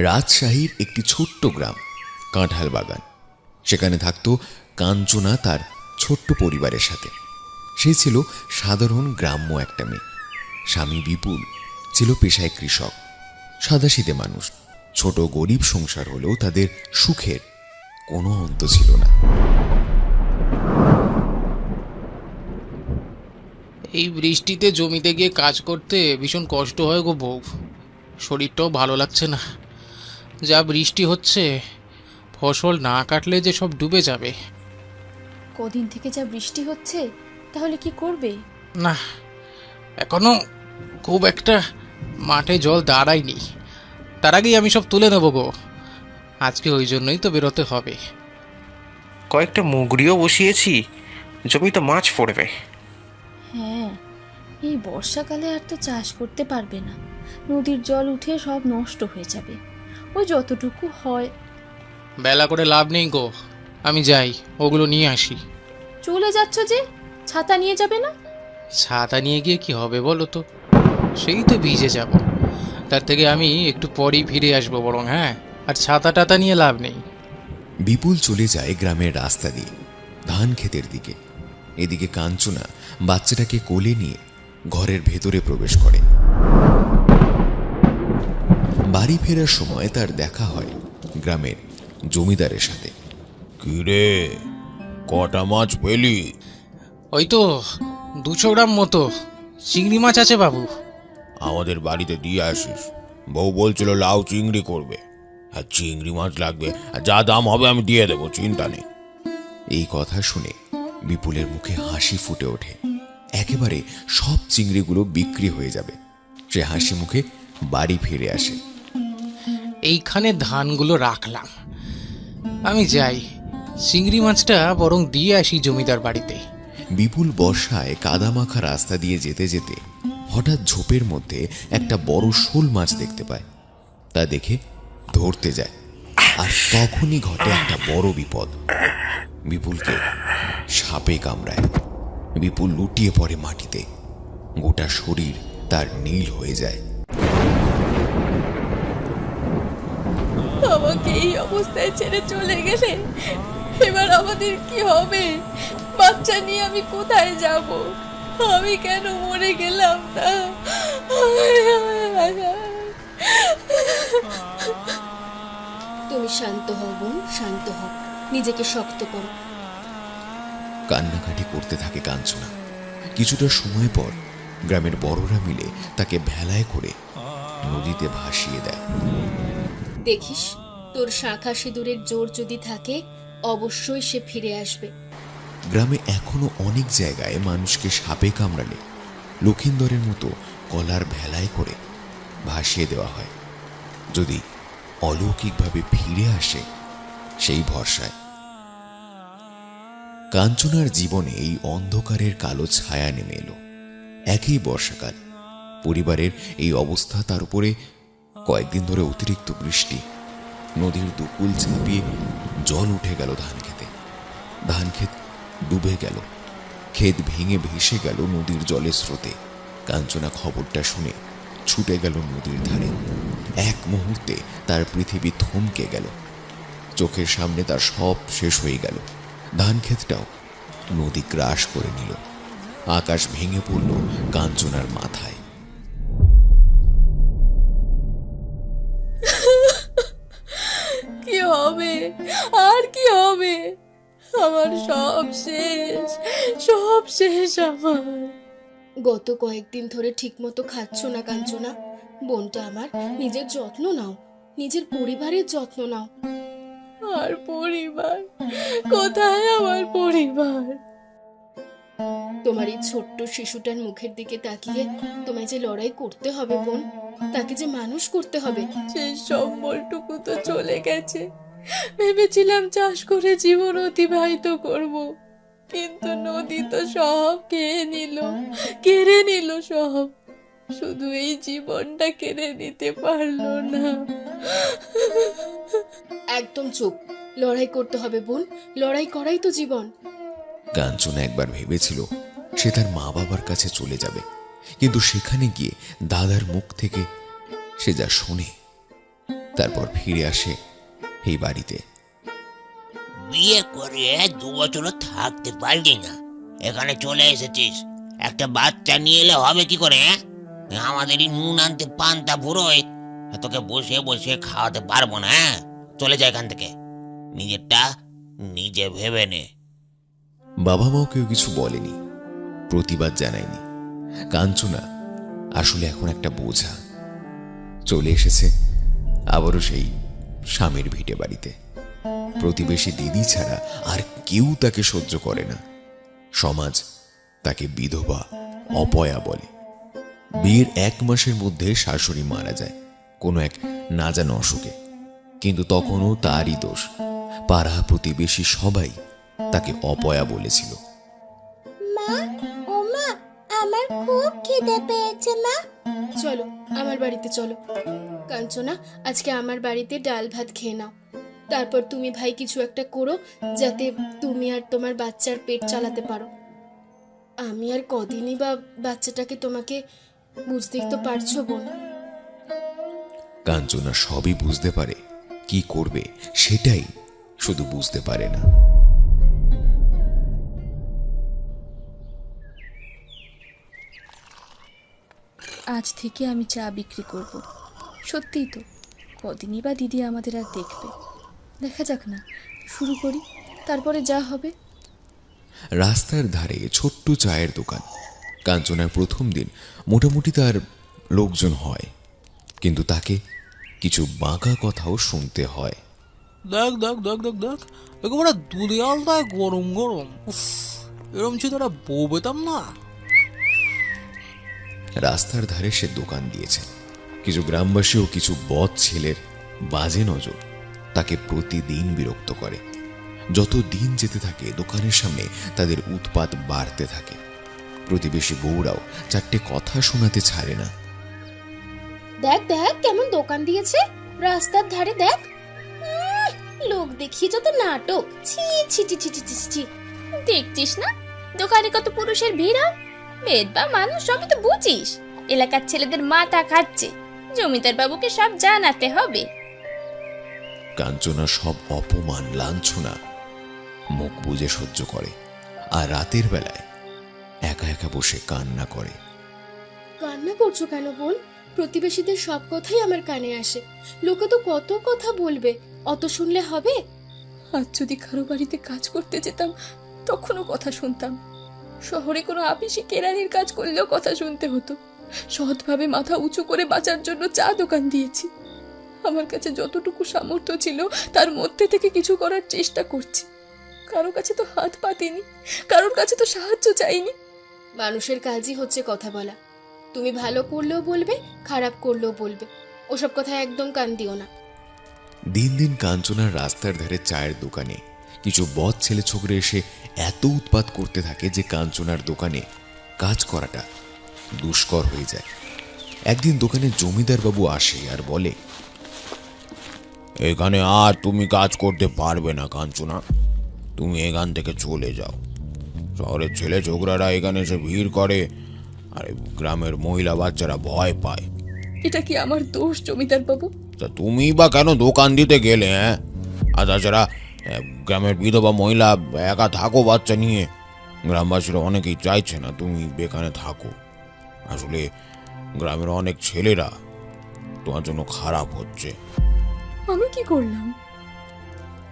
রাজশাহীর একটি ছোট্ট গ্রাম, কাঁঠাল বাগান। সেখানে থাকতো কাঞ্চনা তার ছোট্ট পরিবারের সাথে। সে ছিল সাধারণ গ্রাম্য একটা মেয়ে। স্বামী বিপুল, ছিল পেশায় কৃষক। সাদাশীতে মানুষ। ছোট গরিব সংসার হলেও তাদের সুখের কোনো অন্ত ছিল না। এই বৃষ্টিতে জমিতে গিয়ে কাজ করতে ভীষণ কষ্ট হয় গো বউ। শরীরটাও ভালো লাগছে না। যা বৃষ্টি হচ্ছে ফসল না কাটলে যে সব ডুবে যাবে। কদিন থেকে যা বৃষ্টি হচ্ছে তাহলে কি করবে? না এখনও খুব একটা মাঠে জল দাঁড়ায়নি। তার আগেই আমি সব তুলে নেব গো আজকে ওই জন্যই তো বেরোতে হবে। কয়েকটা মুগরিও বসিয়েছি জমিতে মাছ পড়বে। হ্যাঁ এই বর্ষাকালে আর তো চাষ করতে পারবে না। নদীর জল উঠে সব নষ্ট হয়ে যাবে। ওই যতটুকু হয়। বেলা করে লাভ নেই গো। আমি যাই ওগুলো নিয়ে আসি। চলে যাচ্ছ যে? ছাতা নিয়ে যাবে না? ছাতা নিয়ে গিয়ে কি হবে বলো তো? সেই তো ভিজে যাব। তার থেকে আমি একটু পরেই ফিরে আসব বরং হ্যাঁ? আর ছাতা টাতা নিয়ে লাভ নেই। বিপুল চলে যায় গ্রামের রাস্তা দিয়ে ধান ক্ষেতের দিকে। এদিকে কাঞ্চনা বাচ্চাটাকে কোলে নিয়ে ঘরের ভেতরে প্রবেশ করে। বাড়ি ফেরার সময় তার দেখা হয় গ্রামের জমিদারের সাথে। কিরে কটা মাছ পেলি? ওই তো দুশো গ্রাম মতো চিংড়ি মাছ আছে বাবু। আমাদের বাড়িতে দিয়ে আসিস। বউ বলছিল লাউ চিংড়ি করবে। আর চিংড়ি মাছ লাগবে। আর যা দাম হবে আমি দিয়ে দেবো চিন্তা নেই। এই কথা শুনে বিপুলের মুখে হাসি ফুটে ওঠে। একেবারে সব চিংড়িগুলো বিক্রি হয়ে যাবে। সে হাসি মুখে বাড়ি ফিরে আসে। এইখানে ধানগুলো রাখলাম। আমি যাই। চিংড়ি মাছটা বরং দিয়ে আসি জমিদার বাড়িতে। বিপুল বর্ষায় কাদামাখা রাস্তা দিয়ে যেতে যেতে হঠাৎ ঝোপের মধ্যে একটা বড় শোল মাছ দেখতে পায়। তা দেখে ধরতে যায়। আর তখনই ঘটে একটা বড় বিপদ। বিপুলকে সাপে কামড়ায়। বিপুল লুটিয়ে পড়ে মাটিতে। গোটা শরীর তার নীল হয়ে যায়। আমাকে এই অবস্থায় ছেড়ে চলে গেলে এবার আমাদের কি হবে? বাচ্চা নিয়ে আমি কোথায় যাব? আমি কেন মরে গেলাম না তুমি শান্ত হও বোন শান্ত হও। নিজেকে শক্ত করো। কান্নাকাটি করতে থাকে কাঞ্চনা। কিছুটা সময় পর গ্রামের বড়রা মিলে তাকে ভেলায় করে নদীতে ভাসিয়ে দেয়। দেখিস, তোর শাখা সিঁদুরের জোর যদি থাকে, অবশ্যই সে ফিরে আসবে। গ্রামে এখনও অনেক জায়গায় মানুষকে সাপে কামড়ালে, লক্ষিন্দরের মতো কলার ভেলায় করে ভাসিয়ে দেওয়া হয়। যদি অলৌকিকভাবে ফিরে আসে, সেই ভরসায়। কাঞ্চনার জীবনে এই অন্ধকারের কালো ছায়া নেমে এলো। একই বর্ষাকাল, পরিবারের এই অবস্থা তার উপরে কয়েকদিন ধরে অতিরিক্ত বৃষ্টি। নদীর দুকুল ঝাঁপিয়ে জল উঠে গেল ধান খেতে। ধান ক্ষেত ডুবে গেল। ক্ষেত ভেঙে ভেসে গেল নদীর জলের স্রোতে। কাঞ্চনা খবরটা শুনে ছুটে গেল নদীর ধারে। এক মুহূর্তে তার পৃথিবী থমকে গেল। চোখের সামনে তার সব শেষ হয়ে গেল। ধান ক্ষেতটাও নদী গ্রাস করে নিল। আকাশ ভেঙে পড়ল কাঞ্চনার মাথায়। আমার সব শেষ সব শেষ আমার। গত কয়েকদিন ধরে ঠিকমতো খাচ্ছ না কাঞ্চনা? বোনটা আমার নিজের যত্ন নাও নিজের পরিবারের যত্ন নাও। আর পরিবার? কোথায় আমার পরিবার? তোমার এই ছোট্ট শিশুটার মুখের দিকে তাকিয়ে তোমায় যে লড়াই করতে হবে বোন তাকে যে মানুষ করতে হবে। সেই সম্বলটুকু তো চলে গেছে। ভেবেছিলাম চাষ করে জীবন অতিবাহিত করব কিন্তু নদী তো সব খেয়ে নিল কেড়ে নিল সব। শুধু এই জীবনটা কেড়ে নিতে পারল না। একদম চুপ। লড়াই করতে হবে বোন লড়াই করাই তো জীবন। কাঞ্চনা একবার ভেবেছিল সে তার মা বাবার কাছে চলে যাবে কিন্তু সেখানে গিয়ে দাদার মুখ থেকে সে যা শোনে তারপর ফিরে আসে এই বাড়িতে। বিয়ে করে দু বছরও থাকতে পারলি না। এখানে চলে এসেছিস। একটা বাচ্চা নিয়ে এলে হবে কি করে হ্যাঁ? আমাদেরই নুন আনতে পান্তা ফুরোয় তোকে বসে বসে খাওয়াতে পারব না হ্যাঁ? চলে যায় এখান থেকে। নিজেরটা নিজে ভেবে নে। বাবা মাও কেউ কিছু বলেনি প্রতিবাদ জানায়নি। কাঞ্চনা আসলে এখন একটা বোঝা। চলে এসেছে আবারও সেই স্বামীর ভিটে বাড়িতে। প্রতিবেশী দিদি ছাড়া আর কেউ তাকে সহ্য করে না। সমাজ তাকে বিধবা অপয়া বলে। বিয়ের এক মাসের মধ্যে শাশুড়ি মারা যায় কোনো এক না জানা অসুখে। কিন্তু তখনও তারই দোষ। পাড়া প্রতিবেশী সবাই তাকে অপয়া বলেছিল। মা ও মা আমার খুব খিদে পেয়েছে মা। চলো আমার বাড়িতে চলো। কাঞ্চনা আজকে আমার বাড়িতে ডাল ভাত খেয়ে নাও। তারপর তুমি ভাই কিছু একটা করো যাতে তুমি আর তোমার বাচ্চার পেট চালাতে পারো। আমি আর কদিনই বা বাচ্চাটাকে তোমাকে বুঝতেই তো পারছ বোন। কাঞ্চনা সবই বুঝতে পারে কি করবে সেটাই শুধু বুঝতে পারে না। আজ থেকে আমি চা বিক্রি করব। সত্যিই তো কদিনই বা দিদি আমাদের আর দেখবে। দেখা যাক না শুরু করি তারপরে যা হবে। রাস্তার ধারে ছোট্ট চায়ের দোকান। কাঞ্চনার প্রথম দিন মোটামুটি তার লোকজন হয় কিন্তু তাকে কিছু বাঁকা কথাও শুনতে হয়। দেখ দেখ দেখ দেখ দেখ একেবারে দুধে আলতায় গরম গরম। উফ এরম যদি একটা বউ পেতাম না। রাস্তার ধারে সে দোকান দিয়েছে। কিছু গ্রামবাসী ও কিছু বদ ছেলের বাজে নজর তাকে প্রতিদিন বিরক্ত করে। যত দিন যেতে থাকে, দোকানের সামনে তাদের উৎপাত বাড়তে থাকে। প্রতিবেশী বউরাও চারটে কথা শোনাতে ছাড়ে না। দেখ দেখ, কেমন দোকান দিয়েছে। রাস্তার ধারে দেখ। লোক দেখিয়ে যত নাটক। ছি ছি ছি ছি ছি দেখছিস না? দোকানে কত পুরুষের ভিড় হয় বা মানুষ সবই তো বুঝিস। এলাকার ছেলেদের মাথা খাচ্ছে জমিদার বাবুকে সব জানাতে হবে। কাঞ্চনা সব অপমান লাঞ্ছনা মুখ বুজে সহ্য করে আর রাতের বেলায় একা একা বসে কান্না করে। কান্না করছ কেন বোন? প্রতিবেশীদের সব কথাই আমার কানে আসে। লোকে তো কত কথা বলবে অত শুনলে হবে? আর যদি কারও বাড়িতে কাজ করতে যেতাম তখনও কথা শুনতাম। শহরে কোনো আপিসি কেরানির কাজ করলেও কথা শুনতে হতো। সৎভাবে মাথা উঁচু করে বাঁচার জন্য চা দোকান দিয়েছি। আমার কাছে যতটুকু সামর্থ্য ছিল তার মধ্যে থেকে কিছু করার চেষ্টা করছি। কারও কাছে তো হাত পাতিনি কারোর কাছে তো সাহায্য চাইনি। মানুষের কাজই হচ্ছে কথা বলা। তুমি ভালো করলেও বলবে খারাপ করলেও বলবে। ওসব কথা একদম কান দিও না। দিন দিন কাঞ্চনার রাস্তার ধারে চায়ের দোকানে কিছু বদ ছেলে ছোকরে এসে এত উৎপাত করতে থাকে যে কাঞ্চনার দোকানে কাজ করাটা দুষ্কর হয়ে যায়। একদিন দোকানে জমিদার বাবু আসে আর বলে এখানে আর তুমি কাজ করতে পারবে না কাঞ্চনা। তুমি এখান থেকে চলে যাও। শহরের ছেলে ছোকরারা এখানে এসে ভিড় করে আর গ্রামের মহিলা বাচ্চারা ভয় পায়। এটা কি আমার দোষ জমিদার বাবু? তা তুমি বা কেন দোকান দিতে গেলে হ্যাঁ? আর তাছাড়া গ্রামের বিধবা মহিলা একা থাকো বাচ্চা নিয়ে। গ্রামবাসীরা অনেকেই চাইছে না তুমি এখানে থাকো। আসলে গ্রামের অনেক ছেলেরা তোমার জন্য খারাপ হচ্ছে। আমি কি করলাম?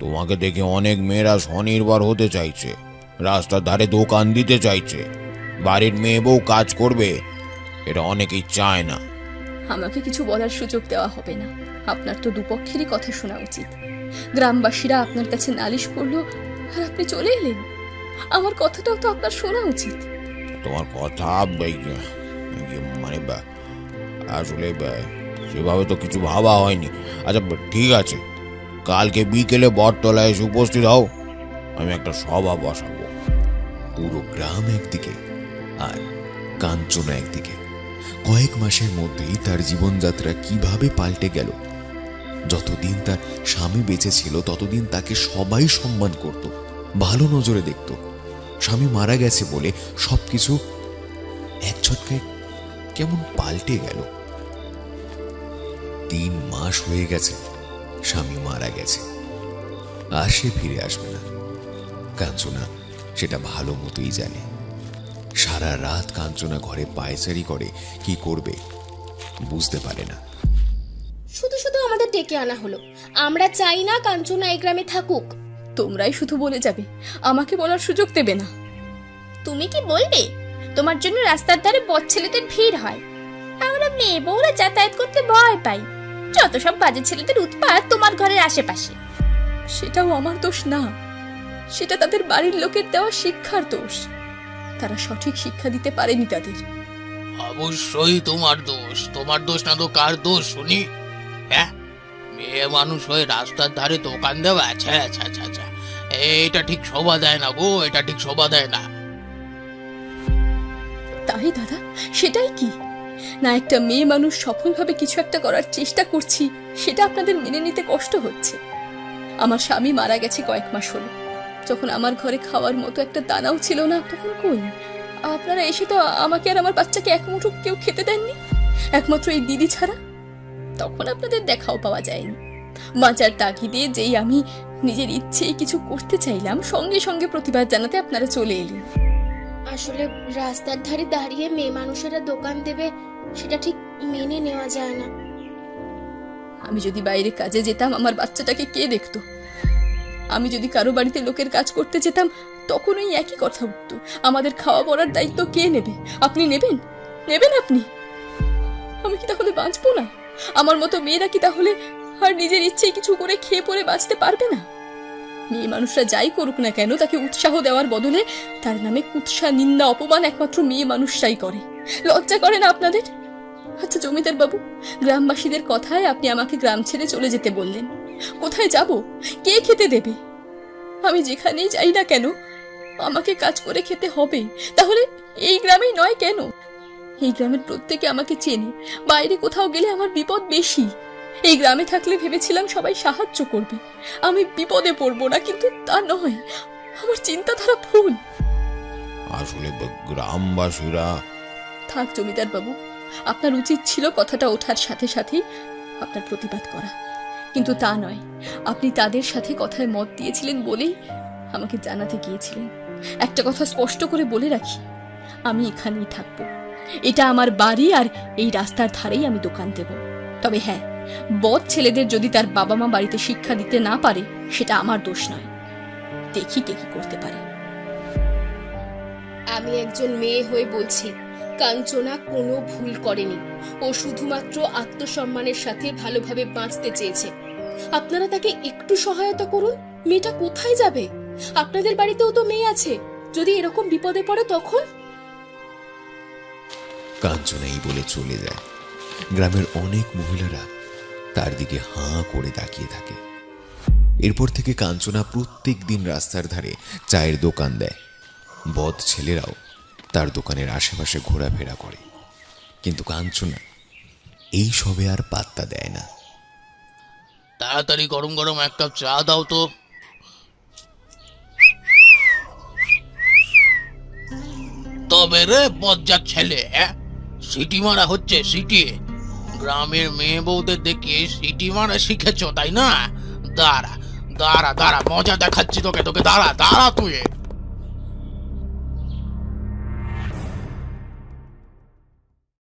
তোমাকে দেখে অনেক মেয়েরা স্বনির্ভর হতে চাইছে রাস্তার ধারে দোকান দিতে চাইছে বাড়ির মেয়ে বউ কাজ করবে এটা অনেকেই চায় না। আমাকে কিছু বলার সুযোগ দেওয়া হবে না। আপনার তো দুপক্ষেরই কথা শোনা উচিত। গ্রামবাসীরা আপনার কাছে নালিশ করল আর আপনি চলে এলেন। আমার কথাটাও তো আপনার শোনা উচিত। তোমার কথা মানে বা- আসলে সেভাবে তো কিছু ভাবা হয়নি। আচ্ছা ঠিক আছে। কালকে বিকেলে বটতলায় এসে উপস্থিত হও। আমি একটা সভা বসাবো। পুরো গ্রাম একদিকে আর কাঞ্চনা একদিকে। কয়েক মাসের মধ্যেই তার জীবনযাত্রা কীভাবে পাল্টে গেল, যতদিন তার স্বামী বেঁচে ছিল, ততদিন তাকে সবাই সম্মান করত, ভালো নজরে দেখত। স্বামী মারা গেছে বলে সবকিছু এক ঝটকায় কেমন পাল্টে গেল। তিন মাস হয়ে গেছে স্বামী মারা গেছে। আর সে ফিরে আসবে না। কাঞ্চনা সেটা ভালো মতোই জানে। সারা রাত কাঞ্চনা ঘরে পায়চারি করে কি করবে বুঝতে পারে না। শুধু শুধু আমাদের ডেকে আনা হলো। আমরা চাই না কাঞ্চনা এই গ্রামে থাকুক। তোমরাই শুধু বলে যাবে আমাকে বলার সুযোগ দেবে না। তুমি কি বলবে? তোমার জন্য রাস্তার ধারে বদ ছেলেদের ভিড় হয়। আমরা মেয়ে বউরা যাতায়াত করতে ভয় পাই। যত সব বাজে ছেলেদের উৎপাত তোমার ঘরের আশেপাশে। সেটাও আমার দোষ না। সেটা তাদের বাড়ির লোকের দেওয়া শিক্ষার দোষ। তারা সঠিক শিক্ষা দিতে পারেনি তাদের। অবশ্যই তোমার দোষ। তোমার দোষ না তো কার দোষ শুনি? হ্যাঁ? মেয়ে মানুষ হয়ে রাস্তার ধারে দোকান দেওয়া আচ্ছা আচ্ছা আচ্ছা আচ্ছা এটা ঠিক শোভা দেয় না গো এটা ঠিক শোভা দেয় না। তাই দাদা, সেটাই কি? না, একটা মেয়ে মানুষ সফলভাবে কিছু একটা করার চেষ্টা করছি, সেটা আপনাদের মেনে নিতে কষ্ট হচ্ছে। আমার স্বামী মারা গেছে কয়েক মাস হলো। যখন আমার ঘরে খাওয়ার মতো একটা দানাও ছিল না, তখন কই? আপনারা এসে তো আমাকে আর আমার বাচ্চাকে এক কেউ খেতে দেননি? একমাত্র এই দিদি ছাড়া? তখন আপনাদের দেখাও পাওয়া যায়নি। বাঁচার তাগিদে যেই আমি নিজের ইচ্ছেই কিছু করতে চাইলাম, সঙ্গে সঙ্গে প্রতিবাদ জানাতে আপনারা চলে এলেন। আসলে রাস্তার ধারে দাঁড়িয়ে মেয়ে মানুষেরা দোকান দেবে, সেটা ঠিক মেনে নেওয়া যায় না। আমি যদি বাইরে কাজে যেতাম, আমার বাচ্চাটাকে কে দেখতো? আমি যদি কারও বাড়িতে লোকের কাজ করতে যেতাম তখন ওই একই কথা উঠতো। আমাদের খাওয়া পড়ার দায়িত্ব কে নেবে? আপনি নেবেন? নেবেন আপনি? আমি কি তাহলে বাঁচবো না? আমার মতো মেয়েরা কি তাহলে আর নিজের ইচ্ছে কিছু করে খেয়ে পরে বাঁচতে পারবে না? মেয়ে মানুষরা যাই করুক না কেন, তাকে উৎসাহ দেওয়ার বদলে তার নামে কুৎসা, নিন্দা, অপমান একমাত্র মেয়ে মানুষরাই করে। লজ্জা করে না আপনাদের? আচ্ছা জমিদার বাবু, গ্রামবাসীদের কথায় আপনি আমাকে গ্রাম ছেড়ে চলে যেতে বললেন। কোথায় যাব? কে খেতে দেবে? আমি যেখানেই যাই না কেন, আমাকে কাজ করে খেতে হবে। তাহলে এই গ্রামেই নয় কেন? এই গ্রামের প্রত্যেকে আমাকে চেনে। বাইরে কোথাও গেলে আমার বিপদ বেশি। এই গ্রামে থাকলে ভেবেছিলাম সবাই সাহায্য করবে। আমি বিপদে পড়ব না কিন্তু তা নয়। আমার চিন্তাধারা ভুল। আসলে গ্রামবাসীরা থাক জমিদার বাবু আপনার উচিত ছিল কথাটা ওঠার সাথে সাথেই আপনার প্রতিবাদ করা। কিন্তু তা নয়। আপনি তাদের সাথে কথায় মত দিয়েছিলেন বলেই আমাকে জানাতে গিয়েছিলেন। একটা কথা স্পষ্ট করে বলে রাখি আমি এখানেই থাকব। এটা আমার বাড়ি আর এই রাস্তার ধারেই আমি দোকান দেব। তবে হ্যাঁ বদ ছেলেদের যদি তার বাবা মা বাড়িতে শিক্ষা দিতে না পারে সেটা আমার দোষ নয়। দেখি কে কি করতে পারে। আমি একজন মেয়ে হয়ে বলছি কাঞ্চনা কোনো ভুল করেনি। ও শুধুমাত্র আত্মসম্মানের সাথে ভালোভাবে বাঁচতে চেয়েছে। আপনারা তাকে একটু সহায়তা করুন মেয়েটা কোথায় যাবে? আপনাদের বাড়িতেও তো মেয়ে আছে। যদি এরকম বিপদে পড়ে তখন? কাঞ্চনা এই বলে চলে যায়। গ্রামের অনেক মহিলারা তার দিকে হাঁ করে তাকিয়ে থাকে। এরপর থেকে কাঞ্চনা প্রত্যেক দিন রাস্তার ধারে চায়ের দোকান দেয়। বদ ছেলেরাও তার দোকানের আশেপাশে ঘোরাফেরা করে। কিন্তু কাঞ্চনা এই সবে আর পাত্তা দেয় না। তাড়াতাড়ি গরম গরম এক কাপ চা দাও তো। তবে রে বজ্জার ছেলে হ্যাঁ সিটি মারা হচ্ছে, সিটি। গ্রামের মেয়ে বউদের দেখে সিটি মারা শিখেছ, তাই না? দাঁড়া দাঁড়া দাঁড়া, মজা দেখাচ্ছি তোকে তোকে, দাঁড়া দাঁড়া তুই।